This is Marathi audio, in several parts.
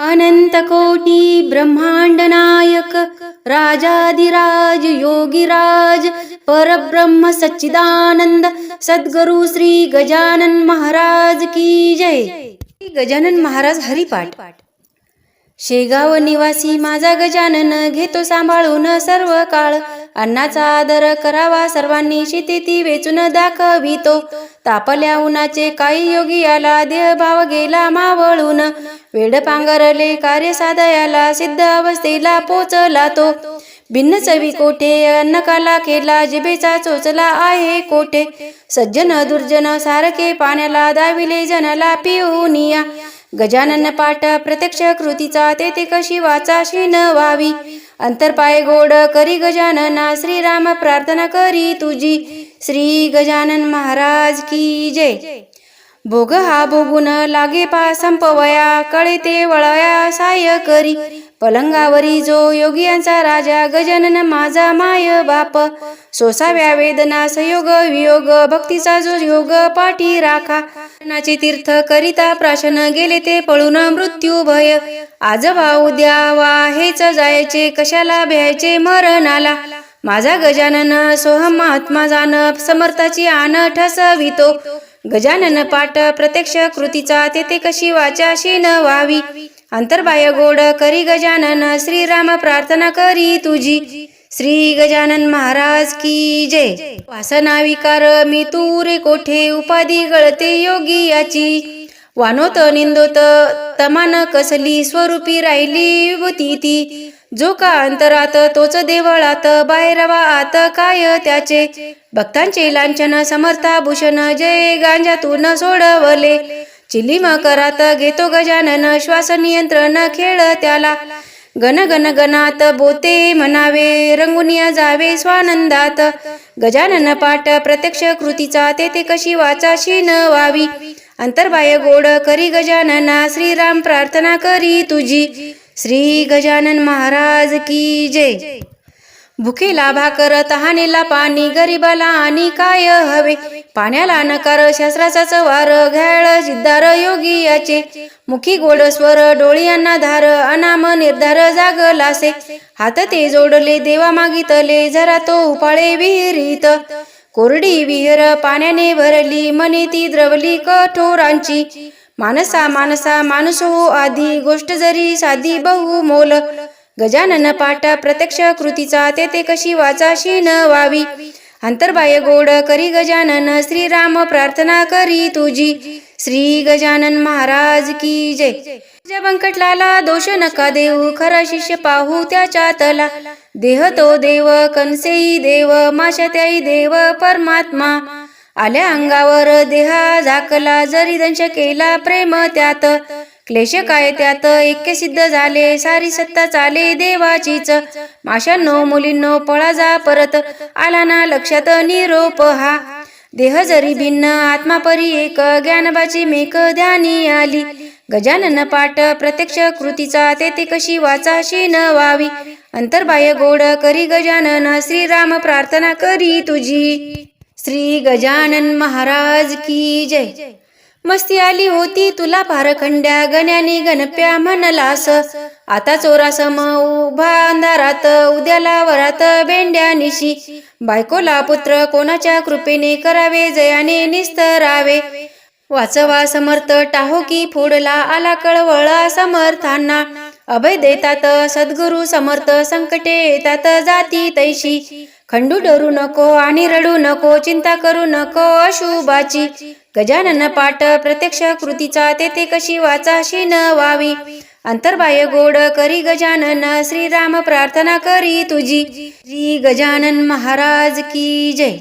अनंत कोटी ब्रह्मांड नायक राजाधिराज योगीराज परब्रह्म सच्चिदानंद सद्गुरु श्री गजानन महाराज की जय. गजानन महाराज हरिपाठ. शेगाव निवासी माझा गजानन घेतो सांभाळून सर्व काळ. अन्नाचा आदर करावा सर्वांनी शेती वेचून दाखवितो. तापल्या उन्हाचे काही योगी आला देहभाव गेला मावळून. वेड पांगरले कार्य साधयाला सिद्ध अवस्थेला पोचला तो. भिन्न चवी कोठे अन्नकाला केला जिभेचा चोचला आहे कोठे? सज्जन दुर्जन सारखे पाण्याला दाविले जनाला पिऊनिया गजानन पाठ प्रत्यक्ष कृतीचा तेथे कशी वाचाशी न व्हावी? अंतरपाय गोड करी गजानना श्रीराम प्रार्थना करी तुझी. श्री गजानन महाराज की जय. भोग हा भोगून लागे पा संपवया कळे ते वळया साय करी. पलंगावरी जो योगियांचा राजा गजानन माझा माय बाप. सोसाव्या वेदना संयोग वियोग भक्तीचा जो योग पाठी राखा. नाचे तीर्थ करिता प्राशन गेले ते पळून मृत्यू भय. आज वा उद्या वा हेच जायचे कशाला भ्यायचे मरणाला. माझा गजानन सोहम महात्मा जान समर्थाची आन ठसवितो. गजानन पाठ प्रत्यक्ष कृतीचा तेथे कशी वाचाशी न व्हावी अंतर्बाह्य गोड करी गजानन श्रीराम प्रार्थना करी तुझी. श्री गजानन महाराज की जय. वासना विकार मी तू रे कोठे? उपाधी गळते योगी याची. वानोत निंदोत तमान कसली स्वरूपी राहिली विभूती ती जो का अंतरात तोच देवळात बाहेरवा आत काय त्याचे? भक्तांचे लांछन समर्था भूषण जय गांजातून सोडवले. चिलीम करात घेतो गजानन श्वास नियंत्रण खेळ त्याला. गण गण गणात बोते म्हणावे रंगुनिया जावे स्वानंदात. गजानन पाठ प्रत्यक्ष कृतीचा तेथे कशी वाचा शीन व्हावी अंतर्बाह्य गोड करी गजानना श्रीराम प्रार्थना करी तुझी. श्री गजानन महाराज की जय. भुकेला भाकर तहानेला पाणी गरिबाला आणि काय हवे? पाण्याला नकार शास्त्राचा चवार घ्याळ जिद्दार योगी याचे. मुखी गोड स्वर डोळियांना धार अनाम निर्धार जागलासे हात ते जोडले देवा मागितले जरा तो उपाळे विहिरीत. कोरडी विहीर पाण्याने भरली मनी ती द्रवली कठोरांची. मानसा मानसा मानसो आधी गोष्ट जरी साधी बहु मोल. गजानन पाठ प्रत्यक्ष कृतीचा तेथे कशी वाचाशी न व्हावी अंतर्बाह्य गोड करी गजानन श्रीराम प्रार्थना करी तुझी. श्री गजानन महाराज की जय. तुझ्या बंकटलाला दोष नका देऊ खरा शिष्य पाहू त्याच्या तला देह तो देव कनसेई देव माशत्याई देव परमात्मा. आल्या अंगावर देहा झाकला जरी दंश केला प्रेम त्यात. क्लेश काय त्यात? ऐक्य सिद्ध झाले सारी सत्ता चाले देवाचीच. माशांनो मुलींनो पळा जा परत. आला ना लक्षात निरोप हा. देह जरी भिन्न आत्मा परी एक. ज्ञानबाची मेक ध्यानी आली. गजानन पाठ प्रत्यक्ष कृतीचा तेथे कशी वाचाशी न व्हावी अंतर्बाह्य गोड करी गजानन श्रीराम प्रार्थना करी तुझी. श्री गजानन महाराज की जय. मस्ती आली होती तुला पारखंड्या गण्याने गणप्या म्हणलास. आता चोरासम उभा अंधारात उद्याला वरात बेंड्या निशी. बायकोला पुत्र कोणाच्या कृपेने करावे जयाने निस्तरावे. वाचवा समर्थ टाहो की फोडला आला कळवळा समर्थांना. अभय देतात सद्गुरु समर्थ संकटे येतात जाती तैशी. खंडू डरू नको आणि रडू नको चिंता करू नको अशुभाची. गजानन पाठ प्रत्यक्ष कृतीचा तेथे कशी वाचाशी न व्हावी अंतर्बाह्य गोड करी गजानन श्रीराम प्रार्थना करी तुझी. श्री गजानन महाराज की जय.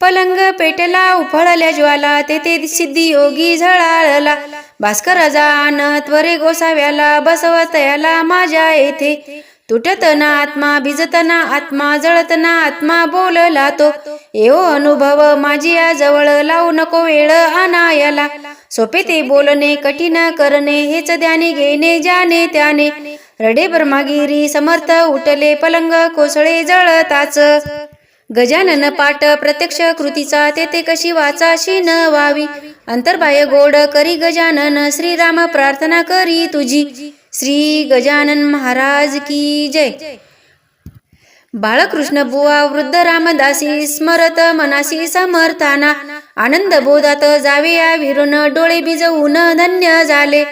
पलंग पेटला उफळल्या ज्वाला तेथे सिद्धी योगी झळाळला. भास्कर जाण त्वरे गोसाव्याला बसवतयाला माझ्या येथे. तुटतना आत्मा भिजतना आत्मा जळतना आत्मा बोलला तो. येओ अनुभव माझी जवळ लावू नको वेळ आणायला सोपे ते बोलणे कठीण करणे हेच ध्याने घेणे ज्याने त्याने. रडे ब्रह्मागिरी समर्थ उठले पलंग कोसळे जळताच. गजानन पाठ प्रत्यक्ष कृतीचा तेथे कशी वाचाशी न व्हावी अंतर्बाह्य गोड करी गजानन श्रीराम प्रार्थना करी तुझी. श्री गजानन महाराज की जय. बाळकृष्ण बुवा वृद्ध रामदासी स्मरत मनासी समर्थाना. आनंद बोधात जावे या विरून डोळे भिजवून धन्य झाले.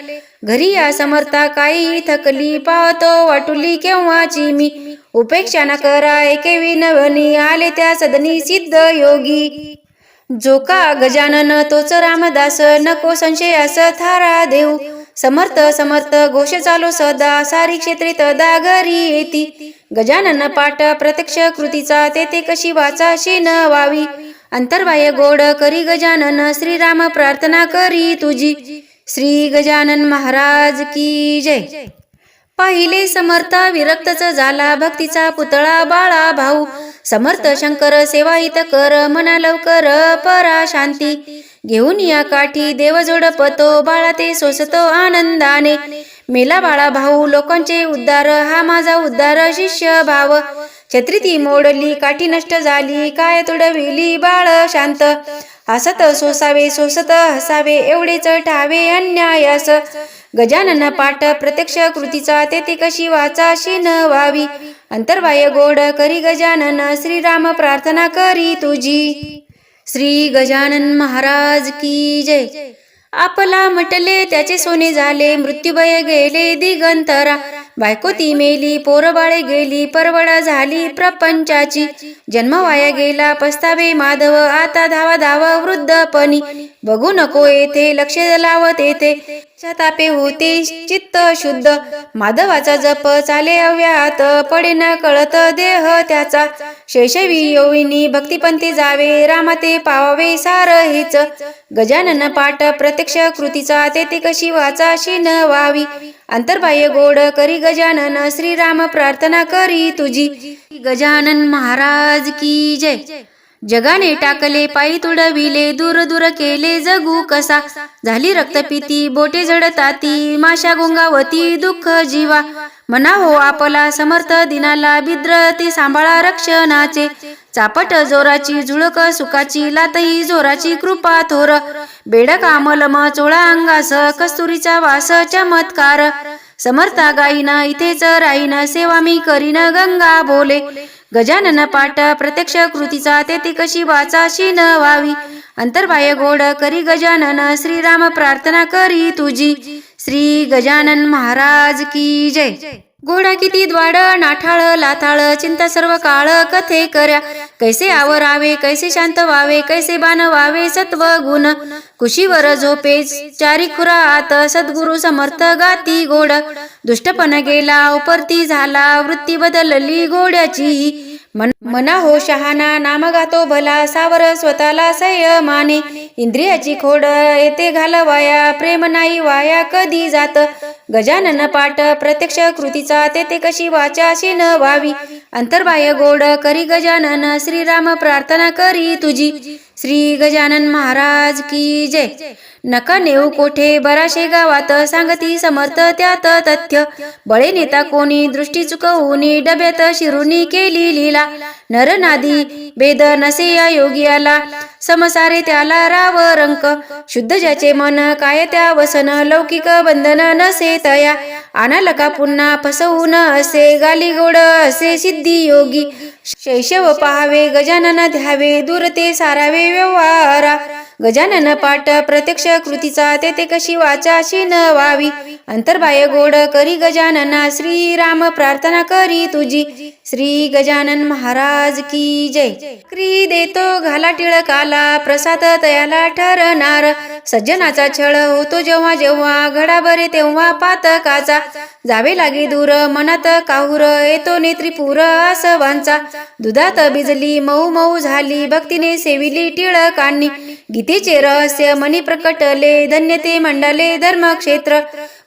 घरी या समर्था काही थकली पाहतो वाटुली केव्हाची मी उपेक्षा न करा एके विनवनी आले त्या सदनी सिद्ध योगी. जो का गजानन तोच रामदास नको संशयास थारा देऊ. समर्थ समर्थ घोष चालू सदा सारी क्षेत्रे तदा घरी येती. गजानन पाठ प्रत्यक्ष कृतीचा तेथे कशी वाचाशी न व्हावी. अंतर्बाह्य गोड करी गजानन श्रीराम प्रार्थना करी तुझी. श्री गजानन महाराज की जय. पाहिले समर्था विरक्तच झाला भक्तीचा पुतळा बाळा भाऊ. समर्थ शंकर सेवाहित कर मना लवकर परा शांती. घेऊन या काठी देव जोडपतो बाळा ते सोसतो आनंदाने. मेला बाळा भाऊ लोकांचे उद्धार हा माझा उद्धार शिष्य भाव. छत्री ती मोडली काठी नष्ट झाली काय तुडविली बाळ शांत. हसत सोसावे सोसत हसावे एवढेच ठावे अन्यायास. गजानन पाठ प्रत्यक्ष कृतीचा तेथे कशी वाचा शिन व्हावी. अंतर्बाह्य गोड करी गजानन श्रीराम प्रार्थना करी तुझी. श्री गजानन महाराज की जय. आपला म्हटले त्याचे सोने झाले मृत्यूभय गेले दिगंतरा. बायको ती मेली पोरबाळे गेली परवडा झाली प्रपंचाची. जन्म वाया गेला पस्तावे माधव आता धावा धावा वृद्धपणी. बघू नको येथे लक्ष लावत येथे. तापे होते चित्त शुद्ध. माधवाचा जप चाले अव्यात पडे न कळत देह त्याचा. शैशवी योविनी भक्तिपंथी जावे रामाते पावावे सार हेच. गजानन पाठ प्रत्यक्ष कृतीचा तेथे कशी वाचाशी न व्हावी. अंतर्बाह्य गोड करी गजानन श्रीराम प्रार्थना करी तुझी. गजानन महाराज की जय. जगाने टाकले पायी तुडविले दूर दूर केले जगू कसा. झाली रक्तपिती बोटे झडताती माशा गोंगावती दुःख जीवा. म्हणा हो आपला समर्थ दिनाला बिद्र ते सांभाळा रक्षणाचे. चापट जोराची झुळक सुखाची लातही जोराची कृपा थोर. बेडक आमलम चोळा अंगास कस्तुरीचा वास चमत्कार. समर्था गाईना इथेच राहीन सेवा मी करीन गंगा बोले. गजानन पाठ प्रत्यक्ष कृतीचा तेथे कशी वाचाशी न व्हावी अंतर्बाह्य गोड करी गजानन श्रीराम प्रार्थना करी तुझी. श्री गजानन महाराज की जय. घोडा किती द्वाड नाठाळ लाथाळ चिंता सर्व काळ कथे कर्या? कैसे आवरावे कैसे शांत व्हावे कैसे बाण व्हावे सत्व गुण? कुशीवर झोपे चारी खुरात सद्गुरु समर्थ गाती गोड दुष्टपण गेला उपरती झाला वृत्ती बदलली घोड्याची. मना हो शहाणा नाम गातो भला सावर स्वतःला संयमाने. इंद्रियाची खोड येते घालवाया प्रेम नाही वाया कधी जात. गजानन पाठ प्रत्यक्ष कृतीचा तेथे कशी वाचाशी न व्हावी. अंतर्बाह्य गोड करी गजानन श्रीराम प्रार्थना करी तुझी. श्री गजानन महाराज की जय. नका नेऊ कोठे बराशे गावात सांगती समर्थ त्यात तथ्य. बळे नेता कोणी दृष्टी चुकवूनी डब्यात शिरुनी केली लीला. नरनादी भेद नसे या योगियाला समसारे त्याला राव रंक. शुद्ध ज्याचे मन काय त्या वसन. लौकिक बंधन नसे तया. आणाल का पुन्हा फसवून असे. गाली गोड असे सिद्धी योगी. शैशव पहावे गजानन ध्यावे दूर ते सारावे. व्यवहारा. गजानन पाठ प्रत्यक्ष कृतीचा तेथे कशी वाचाशी न व्हावी अंतर्बाह्य गोड करी गजानना श्रीराम प्रार्थना करी तुझी. श्री गजानन महाराज की जय. क्री देतो घाला टिळकाला प्रसाद तयाला ठरणार. सज्जनाचा छळ होतो जेव्हा जेव्हा घडाबरे तेव्हा पातकाचा. जावे लागे दूर मनात काहुर येतो नेत्रिपूर आसवांचा. दुधात भिजली मऊ मऊ झाली भक्तीने सेविली टिळकांनी. गीतेचे रहस्य मनी प्रकटले धन्य ते मंडले धर्मक्षेत्र.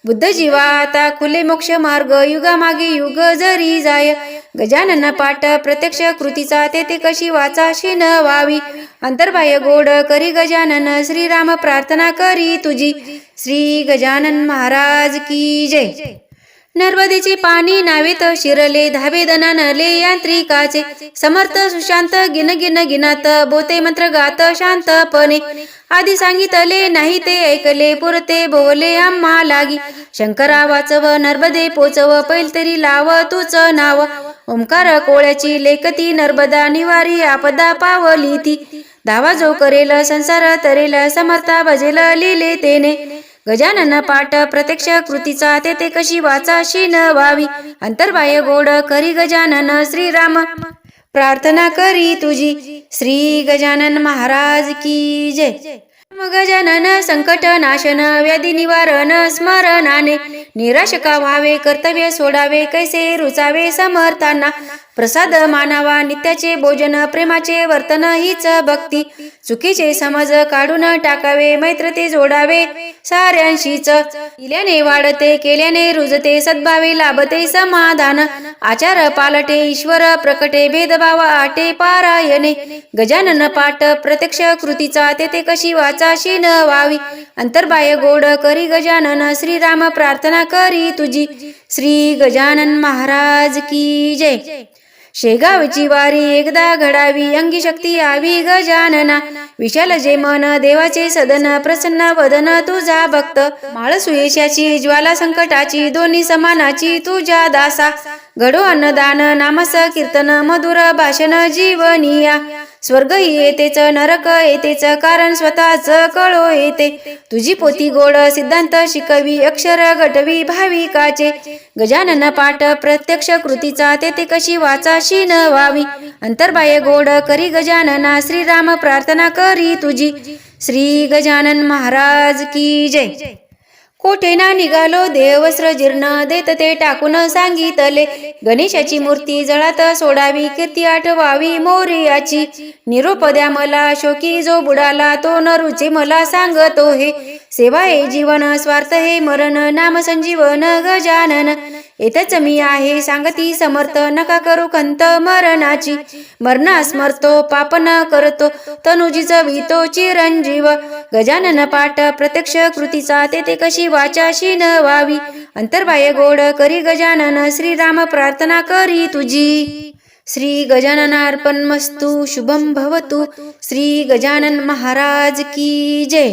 बुद्ध जीवा आता खुले मोक्ष मार्ग युगामागे युग जरी जाय. गजानन पाठ प्रत्यक्ष कृतीचा तेथे कशी वाचाशी न व्हावी अंतर्बाह्य गोड करी गजानन श्रीराम प्रार्थना करी तुझी. श्री गजानन महाराज की जय. नर्मदेचे पाणी नावेत शिरले धावे दनानले यांत्रिकाचे. समर्थ सुशांत गिन गिन गिनात बोते मंत्र गात शांतपणे आधी सांगितले नाही ते ऐकले पुरते बोले आम्हा लागी. शंकरा वाचव नर्मदे पोचव पैल तरी लाव तुच नाव. ओंकार कोळ्याची लेखती नर्मदा निवारी आपदा पावली ती. धावा जो करेल संसार तरेल समर्था भजेल लिले तेने. गजानन पाठ प्रत्यक्ष कृतीचा तेथे कशी वाचाशी न व्हावी अंतर्बाह्य गोड करी गजानन श्रीराम. प्रार्थना करी तुझी. श्री गजानन महाराज की जय. मग गजानन संकट नाशन व्याधी निवारण स्मरणाने निराश का व्हावे कर्तव्य सोडावे कैसे रुचावे समर्थांना? प्रसाद मानावा नित्याचे भोजन प्रेमाचे वर्तन हीच भक्ती. चुकीचे समज काढून टाकावे मैत्रते जोडावे. साऱ्यांशीच दिल्याने वाढते केल्याने रुजते सद्भावे लाभते समाधान. आचार पालटे ईश्वर प्रकटे भेदभाव आटे पारायणे. गजानन पाठ प्रत्यक्ष कृतीचा तेथे कशी वाचाशी न व्हावी अंतर्बाह्य गोड करी गजानन श्रीराम प्रार्थना करी तुझी. श्री गजानन महाराज की जय. शेगावची वारी एकदा घडावी अंगी शक्ती आवी गजानना. विशाल जे मन देवाचे सदन प्रसन्न वदन तुझा भक्त. माळ सुयशाची ज्वाला संकटाची दोन्ही समानाची तुझ्या दासा. घडो अन्नदान नामस कीर्तन मधुर भाषण जीवनिया स्वर्ग येतेच नरक येतेच कारण स्वतःच कळो येते. तुझी पोती गोड सिद्धांत शिकवी अक्षर घटवी भाविकाचे. गजानन पाठ प्रत्यक्ष कृतीचा तेथे कशी वाचाशी न व्हावी. अंतर्बाह्य गोड करी गजानना श्रीराम प्रार्थना करी तुझी. श्री गजानन महाराज की जय. कोठे ना निघालो देवस्त्र जीर्ण देत ते टाकून सांगितले. गणेशाची मूर्ती जळात सोडावी कीर्ती आठवावी मोर्याची. निरोप द्या मला शोकी जो बुडाला तो न रुचे मला सांगतो हे. सेवा हे जीवन स्वार्थ हे मरण नाम संजीवन गजानन येतच मी आहे सांगती समर्थ नका करू खंत मरणाची. मरणा स्मरतो पापन करतो तनुजी चवितो चिरंजीव. गजानन पाठ प्रत्यक्ष कृतीचा तेथे कशी वाचाशी न व्हावी अंतर्बाह्य गोड करी गजानन श्रीराम प्रार्थना करी तुझी. श्री गजाननार्पण मस्तु शुभम भवतु। श्री गजानन महाराज की जय।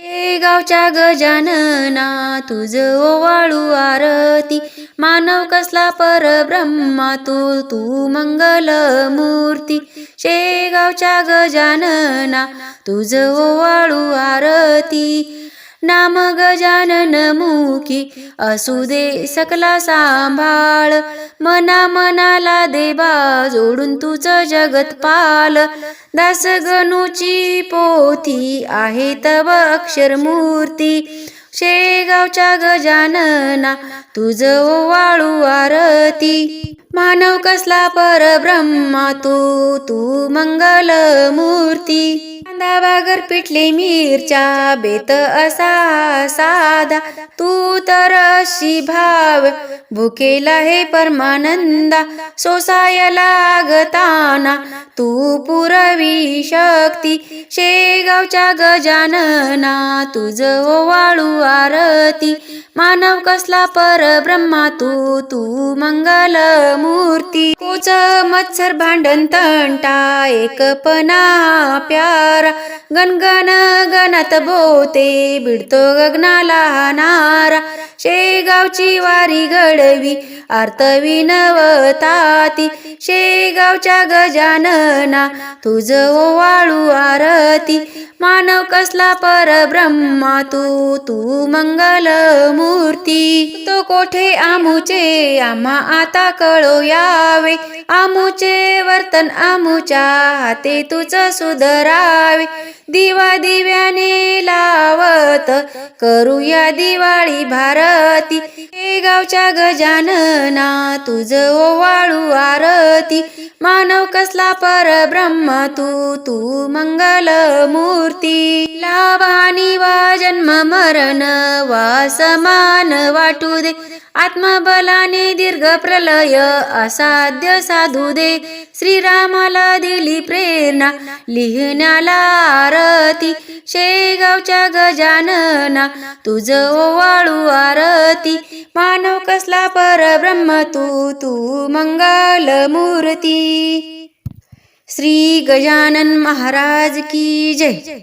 हे गावच्या गजानना तुझ ओवाळू आरती। मानव कसला परब्रह्मा तू तू मंगल मूर्ती शेगावच्या गजानना तुझ ओवाळू आरती। नाम गजानन मुखी असू दे सकला सांभाळ. मना मनाला देवा जोडून तुझं जगत पाल. दास गणूची पोथी आहे तव अक्षर मूर्ती शेगावच्या गजानना तुझ वाळू आरती. मानव कसला परब्रह्मा तू तू मंगल मूर्ती कांदा बागर पिटले मिरच्या बेत असा साधा. तू तर अशी भाव भुकेला हे परमानंदा. सोसाय लागताना तू पुरवी शक्ती. शेगावच्या गजानना तुझ वाळू आरती. मानव कसला परब्रह्मा तू तू मंगल मूर्ती कोच मत्सर भांडण तंटा एकपणा प्यार. गणगण गणत बोते बिडतो गगनाला नारा शेगावची वारी घडवी आर्तवी नवताती. शेगावच्या गजानना तुझ वाळू आरती. मानव कसला परब्रह्मा तू तू मंगल मूर्ती तो कोठे आमुचे आम्हा आता कळो यावे आमुचे वर्तन आमुच्या हाते तुझ सुधरावे दिवा दिव्याने लावत करूया दिवाळी भारती. हे गावच्या गजानना तुझ वाळू आरती. मानव कसला परब्रह्म तू तू मंगल मूर्ती. लाभानी आणि वा जन्म मरण वा समान वाटू दे. आत्मबलाने दीर्घ प्रलय असाध्य साधू दे. श्रीरामाला दिली प्रेरणा लिहिण्याला आरती. शेगावच्या गजानना तुझ वाळू आरती. मानव कसला परब्रह्म तू तू मंगल मूर्ती. श्री गजानन महाराज की जय.